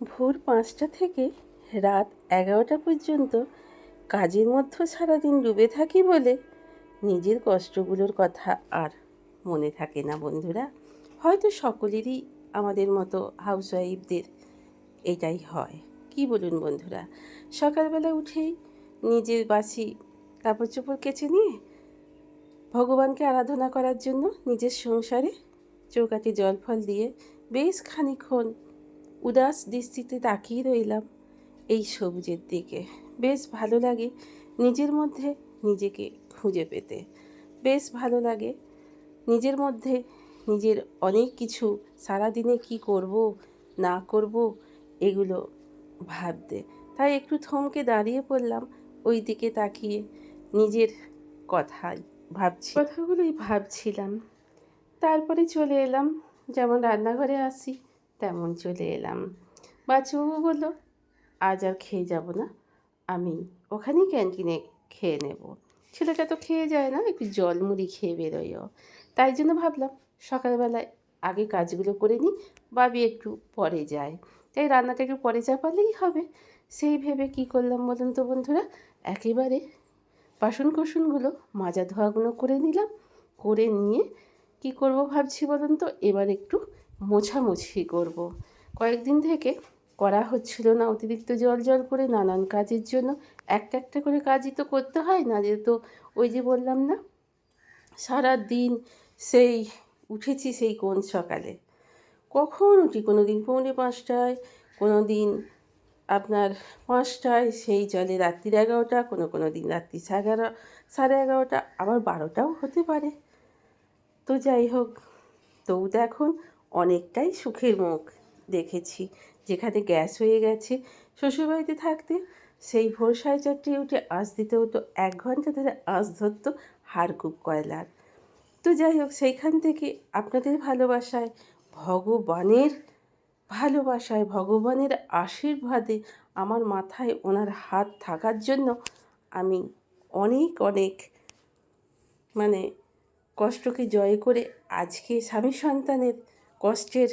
ভোর পাঁচটা থেকে রাত এগারোটা পর্যন্ত কাজের মধ্যে সারাদিন ডুবে থাকি বলে নিজের কষ্টগুলোর কথা আর মনে থাকে না বন্ধুরা। হয়তো সকলেরই আমাদের মতো হাউসওয়াইফদের এটাই হয়। কি বলুন বন্ধুরা? সকালবেলা উঠেই নিজের বাসি কাপড় চোপড় কেচে নিয়ে ভগবানকে আরাধনা করার জন্য নিজের সংসারে চৌকাঠে জল ফল দিয়ে বেশ খানিক্ষণ উদাস দৃষ্টিতে তাকিয়ে রইলাম এই সবুজের দিকে। বেশ ভালো লাগে নিজের মধ্যে নিজেকে খুঁজে পেতে। বেশ ভালো লাগে নিজের মধ্যে নিজের অনেক কিছু, সারাদিনে কি করব, না করব, এগুলো ভাবতে। তাই একটু থমকে দাঁড়িয়ে পড়লাম ওই দিকে তাকিয়ে নিজের কথাই ভাবছি। কথাগুলোই ভাবছিলাম। তারপরে চলে এলাম, যেমন রান্নাঘরে আসি। তেমন চলে এলাম। বাচ্চাবাবু বলল, আজ আর খেয়ে যাব না, আমি ওখানেই ক্যান্টিনে খেয়ে নেব। ছেলেটা তো খেয়ে যায় না, একটু জল মুড়ি খেয়ে বেরোয়ও তাই জন্য ভাবলাম, সকালবেলায় আগে কাজগুলো করে নিই, বাবি একটু পরে যায়। তাই রান্নাটা একটু পরে চাপালেই হবে। সেই ভেবে কি করলাম বলুন তো বন্ধুরা, একেবারে বাসন কোসনগুলো মাজা ধোয়াগুলো করে নিলাম, করে নিয়ে কি করব ভাবছি বলুন তো, এবার একটু মোছামুছি করব। কয়েকদিন থেকে করা হচ্ছিল না, অতিরিক্ত জল জল করে নানান কাজের জন্য। একটা একটা করে কাজই তো করতে হয় না, যেহেতু ওই যে বললাম না সারা দিন সেই উঠেছি সেই কোন সকালে। কখন উঠি? কোনো দিন পৌনে পাঁচটায় কোনো দিন আপনার পাঁচটায়, সেই জলে রাত্রির এগারোটা, কোনো কোনো দিন রাত্রি এগারো, সাড়ে এগারোটা, আবার বারোটাও হতে পারে। তো যাই হোক, তো এখন অনেকটাই সুখের মুখ দেখেছি। যেখানে গ্যাস হয়ে গেছে, শ্বশুরবাড়িতে থাকতে সেই ভোর সাড়ে চারটে উঠে আঁচ দিতে হতো এক ঘণ্টা ধরে আঁচ ধরতো হাড়কুপ কয়লার। তো যাই হোক, সেইখান থেকে আপনাদের ভালোবাসায়, ভগবানের ভালোবাসায়, ভগবানের আশীর্বাদে আমার মাথায় ওনার হাত থাকার জন্য আমি অনেক অনেক মানে কষ্টকে জয় করে আজকে স্বামী সন্তানের কষ্টের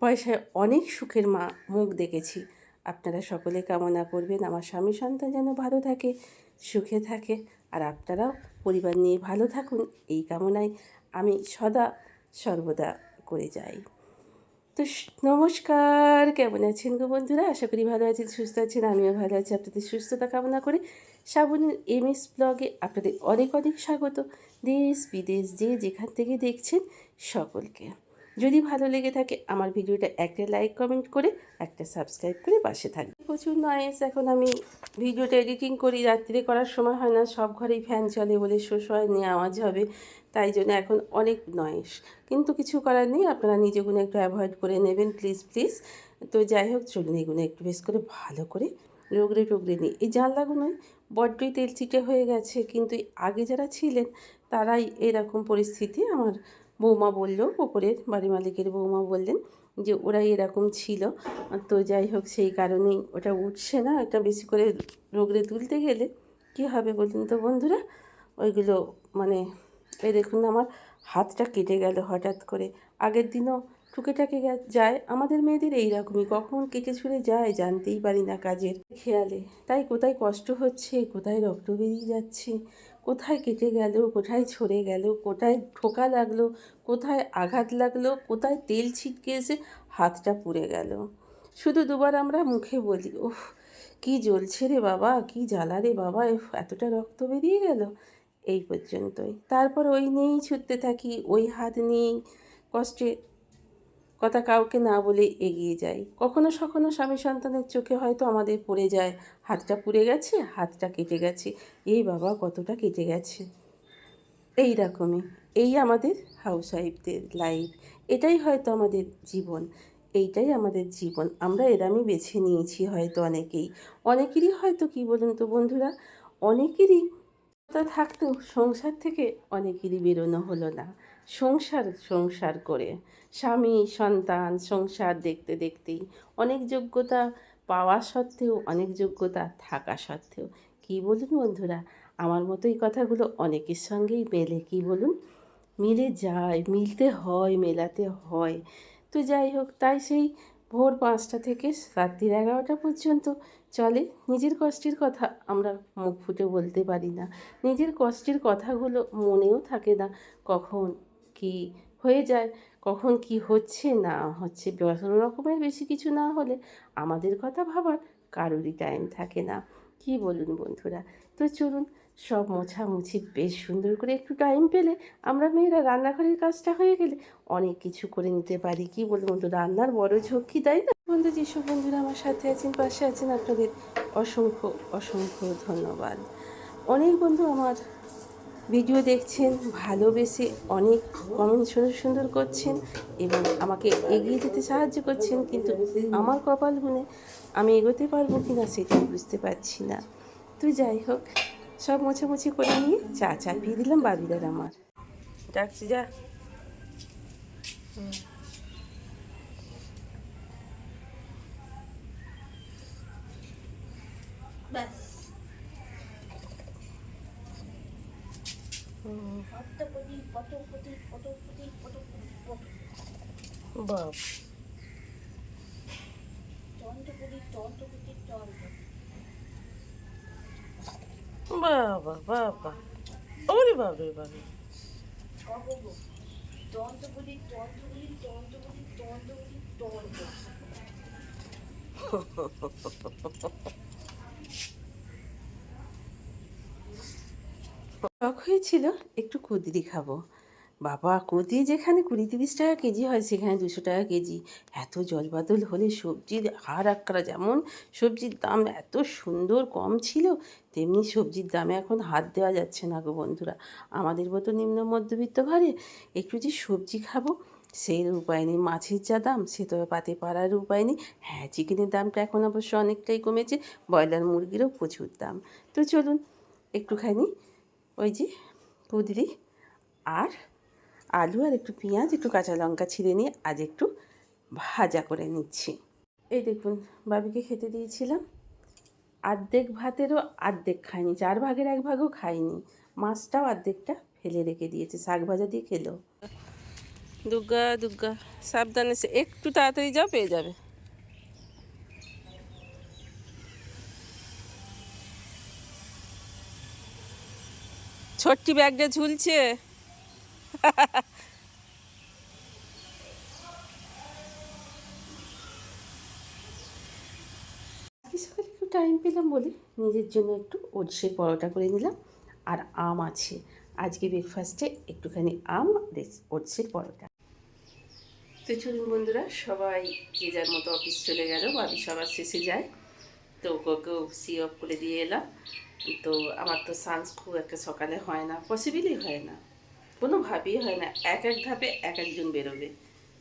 পয়সায় অনেক সুখের মা মুখ দেখেছি। আপনারা সকলে কামনা করবেন। আমার স্বামী সন্তান যেন ভালো থাকে, সুখে থাকে। আর আপনারাও পরিবার নিয়ে ভালো থাকুন। এই কামনায় আমি সদা সর্বদা করে যাই। তো নমস্কার। কেমন আছেন গো বন্ধুরা? আশা করি ভালো আছেন, সুস্থ আছেন। আমিও ভালো আছি। আপনাদের সুস্থতা কামনা করে শ্রাবণীর এম এস ব্লগে আপনাদের অনেক অনেক স্বাগত। দেশ, বিদেশ যে যেখান থেকে দেখছেন সকলকে। যদি ভালো লেগে থাকে আমার ভিডিওটা একটা লাইক, কমেন্ট করে একটা সাবস্ক্রাইব করে পাশে থাকবে প্রচুর নয়েস এখন আমি ভিডিওটা এডিটিং করি, রাত্রে করার সময় হয় না, সব ঘরেই ফ্যান চলে বলে শোষ হয় নিয়ে আওয়াজ হবে, তাই জন্য এখন অনেক নয়েস কিন্তু কিছু করার নেই, আপনারা নিজেগুলো একটু অ্যাভয়েড করে নেবেন প্লিজ প্লিজ তো যাই হোক, চলুন এগুলো একটু বেশ করে ভালো করে রোগড়ে টুগড়ে নিই। এই জানলাগুলোই বড্ডই তেল চিটে হয়ে গেছে, কিন্তু আগে যারা ছিলেন তারাই এরকম পরিস্থিতি আমার বৌমা বলল ওপরের বাড়ি মালিকের বৌমা বললেন যে ওরাই এরকম ছিল। তো যাই হোক, সেই কারণেই ওটা উঠছে না। এটা বেশি করে রোগড়ে তুলতে গেলে কী হবে বলুন তো বন্ধুরা? ওইগুলো মানে এই দেখুন আমার হাতটা কেটে গেল হঠাৎ করে। আগের দিনও টুকেটাকে যায়। আমাদের মেয়েদের এইরকমই। কখন কেটে ছুড়ে যায় জানতেই পারি না কাজের খেয়ালে। তাই কোথায় কষ্ট হচ্ছে, কোথায় রক্ত বেরিয়ে যাচ্ছে? কোথায় কেটে গেল, কোথায় ছড়ে গেল, কোথায় ঠোকা লাগল, কোথায় আঘাত লাগল, কোথায় তেল ছিটকে এসে হাতটা পুড়ে গেল। শুধু দুবার আমরা মুখে বলি ওহ কি জ্বলছে রে বাবা, কি জ্বালা রে বাবা এতটা রক্ত বেরিয়ে গেল। এই পর্যন্তই। তারপর ওই নিয়েই ছুটতে থাকি, ওই হাত নিয়েই কষ্টে কথা কাউকে না বলে এগিয়ে যাই। কখনো সখনো স্বামী সন্তানের চোখে হয়তো আমাদের পড়ে যায়, হাতটা পুড়ে গেছে, হাতটা কেটে গেছে। এই বাবা কতটা কেটে গেছে? এই রকমই। এই আমাদের হাউস ওয়াইফদের লাইফ এটাই হয়তো আমাদের জীবন। এইটাই আমাদের জীবন। আমরা এরামই বেছে নিয়েছি হয়তো অনেকেই। অনেকেরই হয়তো কি বলুন তো বন্ধুরা? অনেকেরই থাকতেও সংসার থেকে অনেকেরই বেরোনো হলো না। সংসার সংসার করে। স্বামী, সন্তান, সংসার দেখতে দেখতেই অনেক যোগ্যতা পাওয়া সত্ত্বেও, অনেক যোগ্যতা থাকা সত্ত্বেও। কী বলুন বন্ধুরা, আমার মতো এই কথাগুলো অনেকের সঙ্গেই মেলে, কী বলুন? মিলে যায়, মিলতে হয়, মেলাতে হয়। তো যাই হোক, তাই সেই ভোর পাঁচটা থেকে রাত্রির এগারোটা পর্যন্ত চলে। নিজের কষ্টের কথা আমরা মুখ ফুটে বলতে পারি না। নিজের কষ্টের কথাগুলো মনেও থাকে না। কখন কি হয়ে যায়? কখন কি হচ্ছে? না হচ্ছে। কোনো রকমের বেশি কিছু না হলে আমাদের কথা ভাবার কারোরই টাইম থাকে না। কি বলুন বন্ধুরা? তো চলুন, সব মোছামুছি বেশ সুন্দর করে একটু টাইম পেলে আমরা মেয়েরা রান্নাঘরের কাজটা হয়ে গেলে অনেক কিছু করে নিতে পারি। কি বলুন বন্ধু রান্নার বড় ঝক্কি, তাই না? বন্ধু, যেসব বন্ধুরা আমার সাথে আছেন, পাশে আছেন, আপনাদের অসংখ্য অসংখ্য ধন্যবাদ। অনেক বন্ধু আমার ভিডিও দেখছেন, ভালোবেসে অনেক কমেন্ট সুন্দর সুন্দর করছেন এবং আমাকে এগিয়ে যেতে সাহায্য করছেন, কিন্তু আমার কপাল গুনে আমি এগোতে পারব কি না সেটাই বুঝতে পারছি না। তুই যাই হোক, সব মোছামুছি করে নিয়ে চা চা চাপিয়ে দিলাম বাবিদার আমার। ডাকছি, যা। ব্যাস। পদ্মপতি পটপতি পটপতি পটপতি পট বাপ। চন্দ্রপতি চন্দ্রপতি চন্দ্র বাবা বাবা। ওরে বাবা বাবা কগো চন্দ্রপতি চন্দ্রপতি চন্দ্রপতি চন্দ্রপতি চন্দ্র শখ হয়েছিল, একটু কুদরি খাব। বাবা, কুদরি যেখানে কুড়ি তিরিশ টাকা কেজি হয়, সেখানে দুশো টাকা কেজি। এত জলবাদল হলে সবজির হার আক্রা যেমন, সবজির দাম এত সুন্দর কম ছিল, তেমনি সবজির দামে এখন হাত দেওয়া যাচ্ছে না গো বন্ধুরা। আমাদের মতো নিম্ন মধ্যবিত্ত ঘরে একটু যে সবজি খাব, সেই উপায় নেই। মাছের যা দাম, সে তো পাতে পাড়ার উপায় নেই। হ্যাঁ চিকেনের দামটা এখন অবশ্য অনেকটাই কমেছে, ব্রয়লার মুরগিরও প্রচুর দাম। তো চলুন, একটুখানি ওই যে কুদরি আর আলু আর একটু পেঁয়াজ, একটু কাঁচা লঙ্কা ছিঁড়ে নিয়ে আজ একটু ভাজা করে নিচ্ছি। এই দেখুন, বাবিকে খেতে দিয়েছিলাম। আর্ধেক ভাতেরও আর্ধেক খাইনি চার ভাগের এক ভাগও খাইনি মাছটাও আর্ধেকটা ফেলে রেখে দিয়েছে, শাক ভাজা দিয়ে খেলো। দুর্গা দুর্গা সাবধানে একটু তাড়াতাড়ি যাও, পেয়ে যাবে। ছোট্টি ব্যাগটা ঝুলছে। সকালে একটু টাইম পেলাম বলে নিজের জন্য একটু ওটসের পরোটা করে নিলাম। আর আম আছে। আজকে ব্রেকফাস্টে একটুখানি আম ওটসের পরোটা। তো চলুন বন্ধুরা সবাই যে যার মতো অফিস চলে গেল বাড়ি সবার শেষে যায়। তো ওকেও সি অফ করে দিয়ে এলাম। তো আমার তো সান্স খুব একটা সকালে হয় না পসিবলই হয় না। কোনোভাবেই হয় না, এক এক ধাপে এক একজন বেরোবে।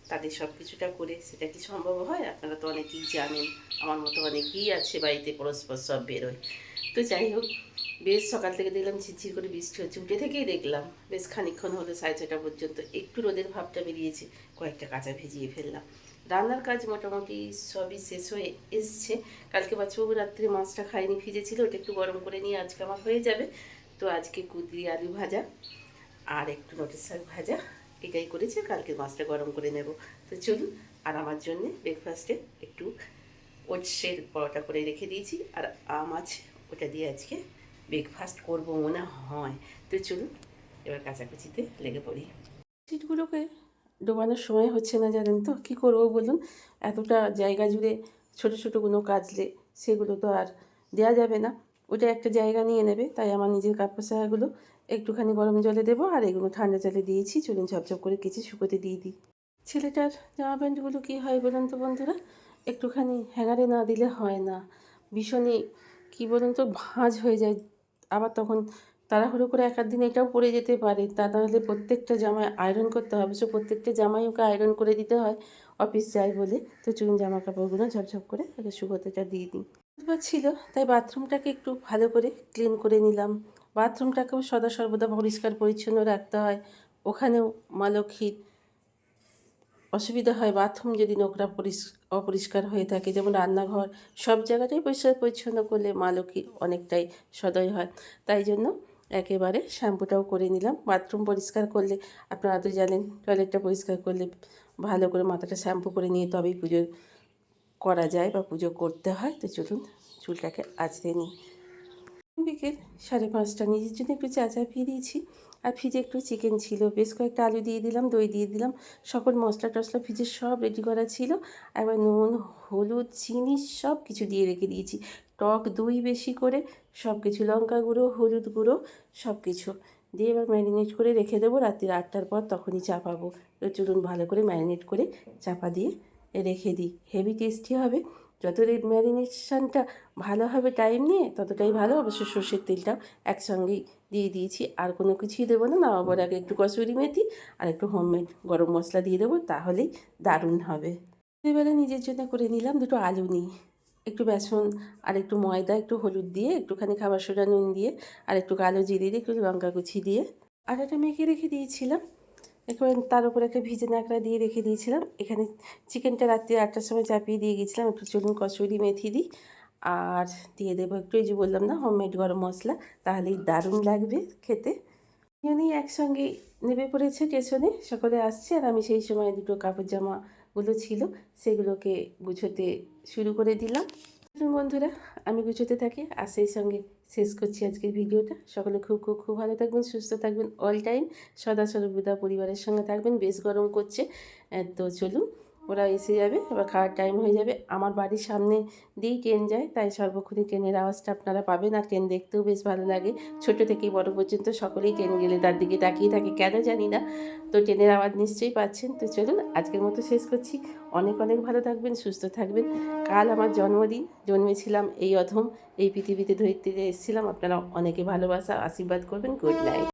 তাদের সব কিছুটা করে সেটা কি সম্ভব হয়? আপনারা তো অনেকেই জানেন, আমার মতো অনেকেই আছে বাড়িতে, পরস্পর সব বেরোয়। তো যাই হোক, বেশ সকাল থেকে দেখলাম ঝিরঝির করে বৃষ্টি হচ্ছে, উঠে থেকেই দেখলাম। বেশ খানিক্ষণ হলো সাড়ে ছটা পর্যন্ত, একটু রোদের ভাবটা বেরিয়েছে, কয়েকটা কাঁচা ভিজিয়ে ফেললাম। রান্নার কাজ মোটামুটি সবই শেষ হয়ে এসছে। কালকে বাচ্চাবাবু রাত্রে মাছটা খাইনি, ভিজেছিল, ওটা একটু গরম করে নিয়ে আজকে আমার হয়ে যাবে। তো আজকে কুদরি আলু ভাজা আর একটু নটের শাক ভাজা, এটাই করেছি কালকে মাছটা গরম করে নেব। তো চলুন, আর আমার জন্যে ব্রেকফাস্টে একটু ওটসের পরোটা করে রেখে দিয়েছি, আর আম আছে, ওটা দিয়ে আজকে ব্রেকফাস্ট করব মনে হয়। তো চলুন, এবার কাছাকাছিতে লেগে পড়ি। সিটগুলোকে ডোবানোর সময় হচ্ছে না জানেন তো? কী করব বলুন? এতটা জায়গা জুড়ে ছোটো ছোটোগুলো কাজলে সেগুলো তো আর দেওয়া যাবে না। ওটা একটা জায়গা নিয়ে নেবে, তাই আমার নিজের কাপড় সায়াগুলো একটুখানি গরম জলে দেবো আর এগুলো ঠান্ডা জলে দিয়েছি চলুন ঝপঝপ করে কেচে শুকোতে দিয়ে দিই। ছেলেটার জামা প্যান্টগুলো কী হয় বলুন তো বন্ধুরা? একটুখানি হ্যাঙ্গারে না দিলে হয় না। ভীষণই, কী বলুন তো, ভাঁজ হয়ে যায়। আবার তখন তাড়াহুড়ো করে এক দিন এটাও পরে যেতে পারে। তা তাহলে প্রত্যেকটা জামায় আয়রন করতে হবে। সো প্রত্যেকটা জামাই ওকে আয়রন করে দিতে হয়। অফিস যায় বলে। তো চুন জামা কাপড়গুলো ঝপঝপ করে আগে শুকোতেটা দিয়ে দিই। ছিল, তাই বাথরুমটাকে একটু ভালো করে ক্লিন করে নিলাম। বাথরুমটাকেও সদা সর্বদা পরিষ্কার পরিচ্ছন্ন রাখতে হয়। ওখানেও মা লক্ষ্মীর অসুবিধা হয়। বাথরুম যদি নোংরা অপরিষ্কার হয়ে থাকে, যেমন রান্নাঘর, সব জায়গাটাই পরিষ্কার পরিচ্ছন্ন করলে মা লক্ষ্মীর অনেকটাই সদয় হয়। তাই জন্য একেবারে শ্যাম্পুটাও করে নিলাম। বাথরুম পরিষ্কার করলে, আপনারা তো জানেন, টয়লেটটা পরিষ্কার করলে ভালো করে মাথাটা শ্যাম্পু করে নিয়ে তবেই পুজো করা যায় বা পুজো করতে হয়। তো চলুন, চুলটাকে আঁচড়ে নিই। বিকেল সাড়ে পাঁচটা। নিজের জন্য একটু চা ফিরিয়েছি আর ফ্রিজে একটু চিকেন ছিল। বেশ কয়েকটা আলু দিয়ে দিলাম, দই দিয়ে দিলাম, সকল মশলা টশলা ফ্রিজে সব রেডি করা ছিল। একবার নুন, হলুদ, চিনি সব কিছু দিয়ে রেখে দিয়েছি। টক দই বেশি করে, সব কিছু লঙ্কা গুঁড়ো, হলুদ গুঁড়ো, সব কিছু। দিয়ে এবার ম্যারিনেট করে রেখে দেবো রাত্রি আটটার পর তখনই চাপাবো চলুন ভালো করে ম্যারিনেট করে চাপা দিয়ে রেখে দিই। হেভি টেস্টি হবে। যত ম্যারিনেশনটা ভালো হবে টাইম নিয়ে, ততটাই ভালো অবশ্য সর্ষের তেলটাও একসঙ্গেই দিয়ে দিয়েছি। আর কোনো কিছুই দেবো না। নামাবার আগে একটু কসুরি মেথি আর একটু হোমমেড গরম মশলা দিয়ে দেবো, তাহলেই দারুণ হবে। এবারে নিজের জন্য করে নিলাম দুটো আলু নিই একটু বেসন আর একটু ময়দা, একটু হলুদ দিয়ে, একটুখানি খাবার সোডা নুন দিয়ে, আর একটু কালো জিরে দিয়ে, একটু লঙ্কা কুচি দিয়ে। আটাটা মেখে রেখে দিয়েছিলাম। একেবারে তার উপরে একটা ভিজে ন্যাকড়া দিয়ে রেখে দিয়েছিলাম। এখানে চিকেনটা রাত্রি আটটার সময় চাপিয়ে দিয়ে গেছিলাম। একটু চলুন কসুরি মেথি দিই। আর দিয়ে দেবো একটু এই যে বললাম না হোমমেড গরম মশলা। তাহলেই দারুণ লাগবে খেতে। দুজনেই একসঙ্গে নেমে পড়েছে স্টেশনে, সকলে আসছে। আর আমি সেই সময় দুটো কাপড় জামাগুলো ছিল, সেগুলোকে গুছোতে শুরু করে দিলাম। বন্ধুরা, আমি গুছোতে থাকি। আর সেই সঙ্গে শেষ করছি আজকের ভিডিওটা। সকলে খুব খুব খুব ভালো থাকবেন, সুস্থ থাকবেন অল টাইম সদা সর্বদা পরিবারের সঙ্গে থাকবেন, বেশ গরম করছে। তো চলুন ওরা এসে যাবে এবার খাওয়ার টাইম হয়ে যাবে। আমার বাড়ির সামনে দিয়েই ট্রেন যায়? তাই সর্বক্ষণই ট্রেনের আওয়াজটা আপনারা পাবেন আর ট্রেন দেখতেও বেশ ভালো লাগে। ছোট থেকেই বড় পর্যন্ত সকলেই ট্রেন গেলে তার দিকে তাকিয়ে থাকে, কেন জানি না। তো ট্রেনের আওয়াজ নিশ্চয়ই পাচ্ছেন। তো চলুন আজকের মতো শেষ করছি। অনেক অনেক ভালো থাকবেন, সুস্থ থাকবেন। কাল আমার জন্মদিন, জন্মেছিলাম এই অধম। এই পৃথিবীতে ধরিত্রীতে এসেছিলাম। আপনারা অনেকে ভালোবাসা, আশীর্বাদ করবেন। Good night.